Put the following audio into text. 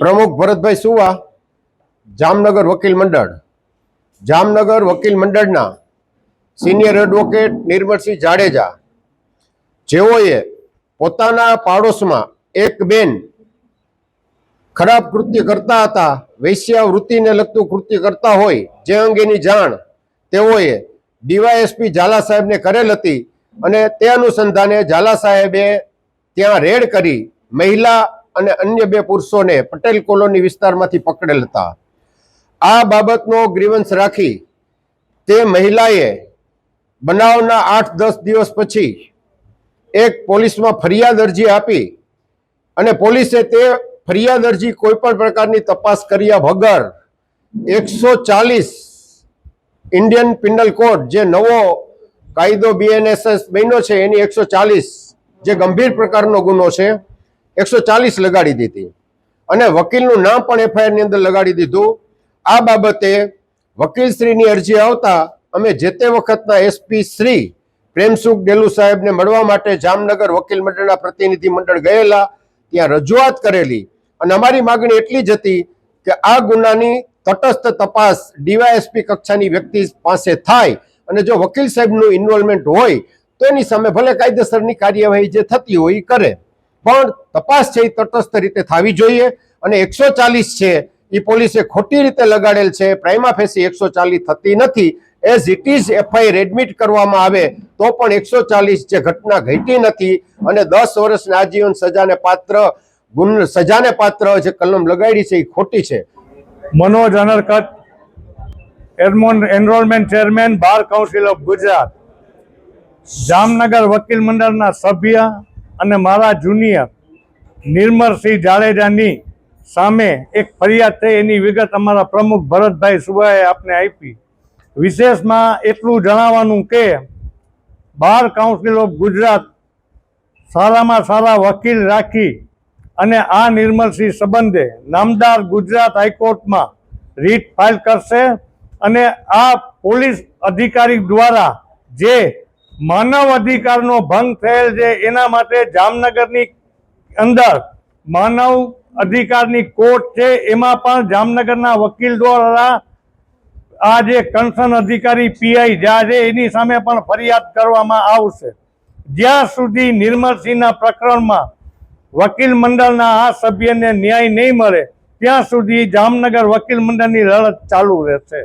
પ્રમુખ ભરતભાઈ સુવા, જામનગર વકીલ મંડળ. જામનગર વકીલ મંડળના સિનિયર એડવોકેટ નિર્મળસિંહ જાડેજા. જેઓએ પોતાના પાડોશમાં એક બેન ખરાબ કૃત્ય કરતા હતા વૈશ્યાવૃત્તિને લગતું કૃત્ય કરતા હોય, જે અંગેની જાણ તેઓએ ડીવાયએસપી ઝાલા સાહેબને કરેલ હતી અને તે અનુસંધાને ઝાલા સાહેબે ત્યાં રેડ કરી મહિલા અને અન્ય બે પુરુષોને પટેલ કોલોની વિસ્તારમાંથી પકડેલ હતા. આ બાબતનો ગ્રીવન્સ રાખી તે મહિલાએ બનાવના આઠ દસ દિવસ પછી એક પોલીસમાં ફરિયાદ અરજી આપી અને પોલીસે તે ફરિયાદ અરજી કોઈ પણ પ્રકારની તપાસ કર્યા વગર એકસો ચાલીસ ઇન્ડિયન પિનલ કોડ જે નવો કાયદો બીએનએસએસ બન્યો છે એની એકસો ચાલીસ જે ગંભીર પ્રકારનો ગુનો છે એકસો ચાલીસ લગાડી દીધી. અને વકીલનું નામ પણ એફઆઈઆરની અંદર લગાડી દીધું. આ બાબતે વકીલશ્રીની અરજી આવતા અમે જે તે વખતના એસપી શ્રી પ્રેમસુખ ડેલુ સાહેબને મળવા માટે જામનગર વકીલ મંડળના પ્રતિનિધિ મંડળ ગયેલા, ત્યાં રજૂઆત કરેલી. અને અમારી માગણી એટલી જ હતી કે આ ગુનાની તટસ્થ તપાસ ડીવાયએસપી કક્ષાની વ્યક્તિ પાસે થાય. અને જો વકીલ સાહેબનું ઇન્વોલ્વમેન્ટ હોય, તો એની સામે ભલે કાયદેસરની કાર્યવાહી જે થતી હોય, એ કરે. પણ તપાસ છે એ તટસ્થ રીતે થવી જોઈએ અને એકસો ચાલીસ છે એ પોલીસે ખોટી રીતે લગાડેલ છે. પ્રાઇમા ફેસી એકસો ચાલીસ થતી નથી. As it is FIR admit કરવામાં આવે તો પણ એકસો ચાલીસ જે ઘટના ઘટી નથી અને દસ વર્ષના આજીવન સજાને પાત્ર, ગુન, સજાને પાત્ર જે કલમ લગાડી છે એ ખોટી છે. મનોજ અનરકટ એરમોન enrolment chairman, bar council of Gujarat. Jamnagar વકીલ મંડળના સભ્ય અને મારા જુનિયર નિર્મળસિંહ જાડેજાની સામે એક ફરિયાદ થઈ. એની વિગત અમારા પ્રમુખ ભરતભાઈ સુબાએ આપને આપી. વિશેષમાં એટલું જણાવવાનું કે બાર કાઉન્સિલ ઓફ ગુજરાત સારામાં સારા વકીલ રાખી અને આ નિર્મલસિંહ સંબંધે નામદાર ગુજરાત હાઈકોર્ટમાં રીટ ફાઇલ કરશે અને આ પોલીસ અધિકારી દ્વારા જે માનવ અધિકારનો ભંગ થયેલ છે, એના માટે જામનગરની અંદર માનવ અધિકારની કોર્ટ છે, એમાં પણ જામનગરના વકીલ દ્વારા આ જે કન્સર્ન અધિકારી પીઆઈ જ્યાં છે, એની સામે પણ ફરિયાદ કરવામાં આવશે. જ્યાં સુધી નિર્મલસિંહના પ્રકરણમાં વકીલ મંડળના આ સભ્યને ન્યાય નહીં મળે, ત્યાં સુધી જામનગર વકીલ મંડળની લડત ચાલુ રહેશે.